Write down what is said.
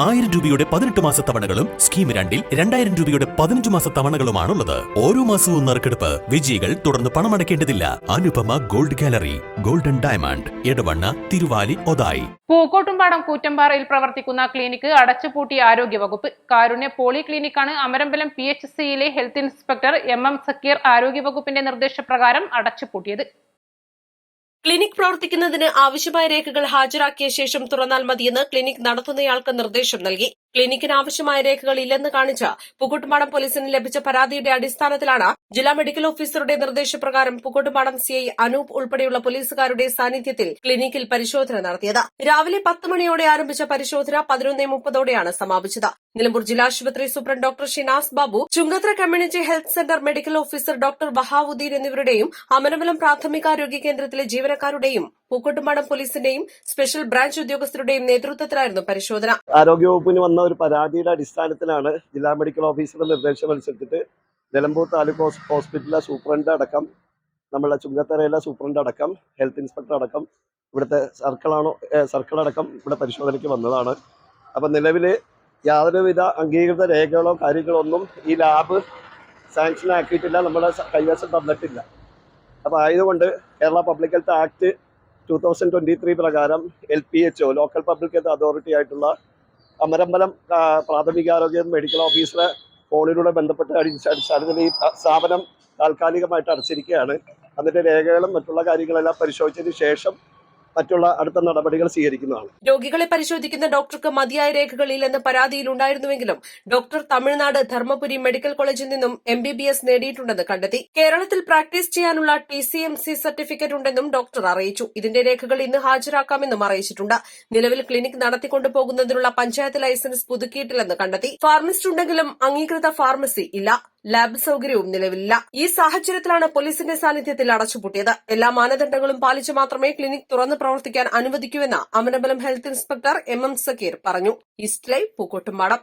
ആയിരം രൂപയുടെ പതിനെട്ട് മാസ തവണകളും സ്കീം രണ്ടിൽ രണ്ടായിരം രൂപയുടെ പതിനഞ്ച് മാസ തവണകളുമാണുള്ളത്. ഓരോ മാസവും നറുക്കെടുപ്പ് വിജയികൾ തുടർന്ന് പണമടയ്ക്കേണ്ടതില്ല. Anupama gold gallery golden diamond Edavanna Thiruvali Othayi. Pookkottumpadam കൂറ്റമ്പാറയിൽ പ്രവർത്തിക്കുന്ന ക്ലിനിക്ക് അടച്ചുപൂട്ടിയ ആരോഗ്യവകുപ്പ്. കാരുണ്യ പോളി ക്ലിനിക്കാണ് അമരമ്പലം പി എച്ച് സിയിലെ health inspector M M Zakir ആരോഗ്യവകുപ്പിന്റെ നിർദ്ദേശപ്രകാരം അടച്ചുപൂട്ടിയത്. ക്ലിനിക് പ്രവർത്തിക്കുന്നതിന് ആവശ്യമായ രേഖകൾ ഹാജരാക്കിയ ശേഷം തുറന്നാൽ മതിയെന്ന് ക്ലിനിക് നടത്തുന്നയാൾക്ക് നിർദ്ദേശം നൽകി. ക്ലിനിക്കിന് ആവശ്യമായ രേഖകൾ ഇല്ലെന്ന് കാണിച്ച് പുക്കുട്ടുംപാടം പോലീസിന് ലഭിച്ച പരാതിയുടെ അടിസ്ഥാനത്തിലാണ് ജില്ലാ മെഡിക്കൽ ഓഫീസറുടെ നിർദ്ദേശപ്രകാരം പുക്കുട്ടുംപാടം സിഐ അനൂപ് ഉൾപ്പെടെയുള്ള പോലീസുകാരുടെ സാന്നിധ്യത്തിൽ ക്ലിനിക്കിൽ പരിശോധന നടത്തിയത്. രാവിലെ പത്ത് മണിയോടെ ആരംഭിച്ച പരിശോധന പതിനൊന്നേ മുപ്പതോടെയാണ് സമാപിച്ചത്. നിലമ്പൂർ ജില്ലാ ആശുപത്രി superintendent doctor Shinas Babu Chungathara community health centre medical officer doctor Bahauddin എന്നിവരുടെയും Amarambalam പ്രാഥമികാരോഗ്യ കേന്ദ്രത്തിലെ ജീവനക്കാരുടെയും പൂക്കോട്ടുംപാടം പോലീസിന്റെയും സ്പെഷ്യൽ ബ്രാഞ്ച് ഉദ്യോഗസ്ഥരുടെയും നേതൃത്വത്തിലായിരുന്നു പരിശോധന. ആരോഗ്യവകുപ്പിന് വന്ന ഒരു പരാതിയുടെ അടിസ്ഥാനത്തിലാണ് ജില്ലാ മെഡിക്കൽ ഓഫീസറുടെ നിർദ്ദേശം അനുസരിച്ചിട്ട് നിലമ്പൂർ താലൂക്ക് ഹോസ്- ഹോസ്പിറ്റലിലെ സൂപ്രണ്ട് അടക്കം നമ്മളെ ചുങ്കത്തറയിലെ സൂപ്രണ്ട് അടക്കം ഹെൽത്ത് ഇൻസ്പെക്ടർ അടക്കം ഇവിടുത്തെ സർക്കിളാണോ സർക്കിൾ അടക്കം ഇവിടെ പരിശോധനയ്ക്ക് വന്നതാണ്. അപ്പം നിലവിൽ യാതൊരുവിധ അംഗീകൃത രേഖകളോ കാര്യങ്ങളോ ഒന്നും ഈ ലാബ് സാങ്ഷൻ ആക്കിയിട്ടില്ല നമ്മുടെ കൈവശം തന്നിട്ടില്ല. അപ്പോൾ ആയതുകൊണ്ട് Kerala public health act two thousand twenty three പ്രകാരം L P H O local public health authority ആയിട്ടുള്ള അമരമ്പലം പ്രാഥമികാരോഗ്യ മെഡിക്കൽ ഓഫീസറെ ഫോണിലൂടെ ബന്ധപ്പെട്ട് അടിസ്ഥാനത്തിൽ ഈ സ്ഥാപനം താൽക്കാലികമായിട്ട് അടച്ചിരിക്കുകയാണ്. അതിന്റെ രേഖകളും മറ്റുള്ള കാര്യങ്ങളെല്ലാം പരിശോധിച്ചതിന് ശേഷം മറ്റുള്ള അടുത്ത നടപടികൾ സ്വീകരിക്കുന്നതാണ്. രോഗികളെ പരിശോധിക്കുന്ന ഡോക്ടർക്ക് മതിയായ രേഖകളില്ലെന്ന് പരാതിയിലുണ്ടായിരുന്നുവെങ്കിലും ഡോക്ടർ തമിഴ്നാട് ധർമ്മപുരി മെഡിക്കൽ കോളേജിൽ നിന്നും എം ബി ബി എസ് നേടിയിട്ടുണ്ടെന്ന് കണ്ടെത്തി. കേരളത്തിൽ പ്രാക്ടീസ് ചെയ്യാനുള്ള T C M C certificate ഉണ്ടെന്നും ഡോക്ടർ അറിയിച്ചു. ഇതിന്റെ രേഖകൾ ഇന്ന് ഹാജരാക്കാമെന്നും അറിയിച്ചിട്ടുണ്ട്. നിലവിൽ ക്ലിനിക് നടത്തിക്കൊണ്ടു പോകുന്നതിനുള്ള പഞ്ചായത്ത് ലൈസൻസ് പുതുക്കിയിട്ടില്ലെന്ന് കണ്ടെത്തി. ഫാർമസിസ്റ്റ് ഉണ്ടെങ്കിലും അംഗീകൃത ഫാർമസി ഇല്ല. ലാബ് സൌകര്യവും നിലവിലില്ല. ഈ സാഹചര്യത്തിലാണ് പോലീസിന്റെ സാന്നിധ്യത്തിൽ അടച്ചുപൂട്ടിയത്. എല്ലാ മാനദണ്ഡങ്ങളും പാലിച്ചു മാത്രമേ ക്ലിനിക് തുറന്ന് പ്രവർത്തിക്കാൻ അനുവദിക്കൂവെന്ന് Amarambalam health inspector M M Zakir പറഞ്ഞു. East live Pookkottumpadam.